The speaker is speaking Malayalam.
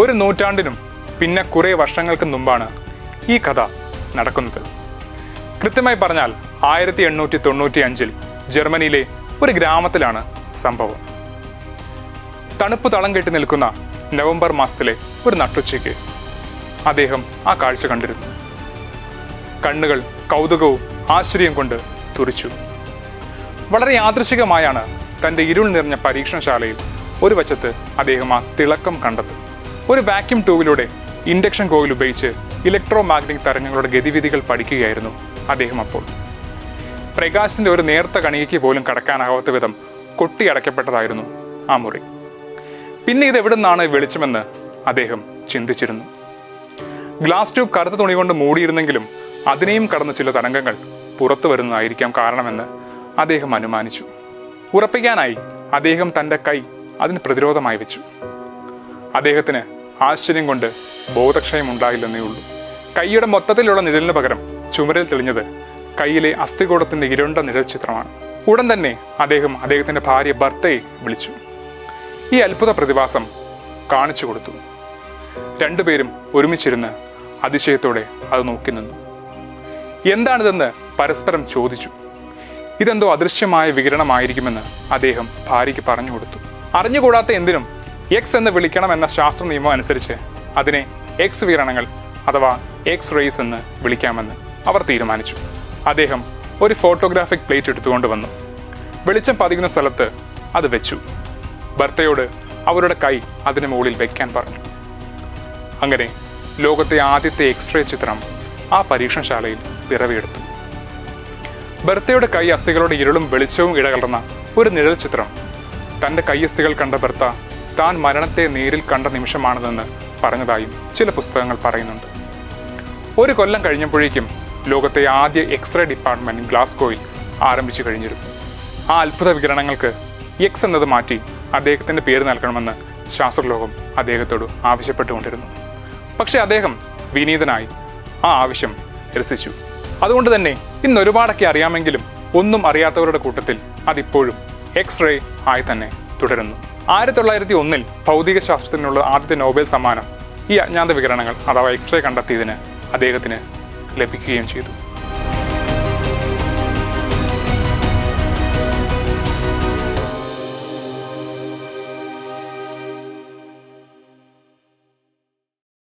ഒരു നൂറ്റാണ്ടിനും പിന്നെ കുറേ വർഷങ്ങൾക്ക് മുമ്പാണ് ഈ കഥ നടക്കുന്നത്. കൃത്യമായി പറഞ്ഞാൽ ആയിരത്തി എണ്ണൂറ്റി തൊണ്ണൂറ്റി അഞ്ചിൽ ജർമ്മനിയിലെ ഒരു ഗ്രാമത്തിലാണ് സംഭവം. തണുപ്പ് തളം കെട്ടി നിൽക്കുന്ന നവംബർ മാസത്തിലെ ഒരു നട്ടുച്ചയ്ക്ക് അദ്ദേഹം ആ കാഴ്ച കണ്ടിരുന്നു. കണ്ണുകൾ കൗതുകവും ആശ്ചര്യം കൊണ്ട് തുറിച്ചു. വളരെ യാദൃശികമായാണ് തന്റെ ഇരുൾ നിറഞ്ഞ പരീക്ഷണശാലയിൽ ഒരു വശത്ത് അദ്ദേഹം ആ തിളക്കം കണ്ടത്. ഒരു വാക്യൂം ട്യൂബിലൂടെ ഇൻഡക്ഷൻ കോയിൽ ഉപയോഗിച്ച് ഇലക്ട്രോ മാഗ്നറ്റിക് തരംഗങ്ങളുടെ ഗതിവിധികൾ പഠിക്കുകയായിരുന്നു അദ്ദേഹം അപ്പോൾ. പ്രകാശത്തിന്റെ ഒരു നേർത്ത കണികയ്ക്ക് പോലും കടക്കാനാവാത്ത വിധം കൊട്ടിയടയ്ക്കപ്പെട്ടതായിരുന്നു ആ മുറി. പിന്നെ ഇത് എവിടെ നിന്നാണ് വെളിച്ചമെന്ന് അദ്ദേഹം ചിന്തിച്ചിരുന്നു. ഗ്ലാസ് ട്യൂബ് കറുത്ത തുണി കൊണ്ട് മൂടിയിരുന്നെങ്കിലും അതിനെയും കടന്ന ചില തരംഗങ്ങൾ പുറത്തു വരുന്നതായിരിക്കാം കാരണമെന്ന് അദ്ദേഹം അനുമാനിച്ചു. ഉറപ്പിക്കാനായി അദ്ദേഹം തന്റെ കൈ അതിന് പ്രതിരോധമായി വെച്ചു. അദ്ദേഹത്തിന് ആശ്ചര്യം കൊണ്ട് ബോധക്ഷയം ഉണ്ടായില്ലെന്നേ ഉള്ളൂ. കൈയുടെ മൊത്തത്തിലുള്ള നിഴലിന് പകരം ചുമരിൽ തെളിഞ്ഞത് കയ്യിലെ അസ്ഥികൂടത്തിന്റെ ഇരുണ്ട നിഴൽ ചിത്രമാണ് ഉടൻ തന്നെ അദ്ദേഹം അദ്ദേഹത്തിന്റെ ഭാര്യ ഭർത്തയെ വിളിച്ചു. ഈ അത്ഭുത പ്രതിഭാസം കാണിച്ചു കൊടുത്തു. രണ്ടുപേരും ഒരുമിച്ചിരുന്ന് അതിശയത്തോടെ അത് നോക്കി നിന്നു. എന്താണിതെന്ന് പരസ്പരം ചോദിച്ചു. ഇതെന്തോ അദൃശ്യമായ വികിരണമായിരിക്കുമെന്ന് അദ്ദേഹം ഭാര്യയ്ക്ക് പറഞ്ഞു കൊടുത്തു. അറിഞ്ഞുകൂടാത്ത എന്തിനും എക്സ് എന്ന് വിളിക്കണമെന്ന ശാസ്ത്ര നിയമം അനുസരിച്ച് അതിനെ എക്സ് വികിരണങ്ങൾ അഥവാ എക്സ് റേസ് എന്ന് വിളിക്കാമെന്ന് അവർ തീരുമാനിച്ചു. അദ്ദേഹം ഒരു ഫോട്ടോഗ്രാഫിക് പ്ലേറ്റ് എടുത്തുകൊണ്ട് വന്നു. വെളിച്ചം പതിക്കുന്ന സ്ഥലത്ത് അത് വെച്ചു. ഭർത്തയോട് അവരുടെ കൈ അതിന് മുകളിൽ വയ്ക്കാൻ പറഞ്ഞു. അങ്ങനെ ലോകത്തെ ആദ്യത്തെ എക്സ്റേ ചിത്രം ആ പരീക്ഷണശാലയിൽ പിറവിയെടുത്തു ബർത്തയുടെ കൈ അസ്ഥികളുടെ ഇരുളും വെളിച്ചവും ഇടകലർന്ന ഒരു നിഴൽ ചിത്രം. തന്റെ കൈയസ്ഥികൾ കണ്ട ബർത്ത താൻ മരണത്തെ നേരിൽ കണ്ട നിമിഷമാണെന്ന് പറഞ്ഞതായും ചില പുസ്തകങ്ങൾ പറയുന്നുണ്ട്. ഒരു കൊല്ലം കഴിഞ്ഞപ്പോഴേക്കും ലോകത്തെ ആദ്യ എക്സ്റേ ഡിപ്പാർട്ട്മെന്റ് ഗ്ലാസ്കോയിൽ ആരംഭിച്ചു കഴിഞ്ഞിരുന്നു. ആ അത്ഭുത വികിരണങ്ങൾക്ക് എക്സ് എന്നത് മാറ്റി അദ്ദേഹത്തിന്റെ പേര് നൽകണമെന്ന് ശാസ്ത്രലോകം അദ്ദേഹത്തോട് ആവശ്യപ്പെട്ടുകൊണ്ടിരുന്നു. പക്ഷേ അദ്ദേഹം വിനീതനായി ആ ആവശ്യം നിരസിച്ചു അതുകൊണ്ട് തന്നെ ഇന്ന് ഒരുപാടൊക്കെ അറിയാമെങ്കിലും ഒന്നും അറിയാത്തവരുടെ കൂട്ടത്തിൽ അതിപ്പോഴും എക്സ് റേ ആയി തന്നെ തുടരുന്നു. ആയിരത്തി തൊള്ളായിരത്തി ഒന്നിൽ ഭൗതിക ശാസ്ത്രത്തിനുള്ള ആദ്യത്തെ നോബൽ സമ്മാനം ഈ അജ്ഞാത വികരണങ്ങൾ അഥവാ എക്സ് റേ കണ്ടെത്തിയതിന് അദ്ദേഹത്തിന് ലഭിക്കുകയും ചെയ്തു.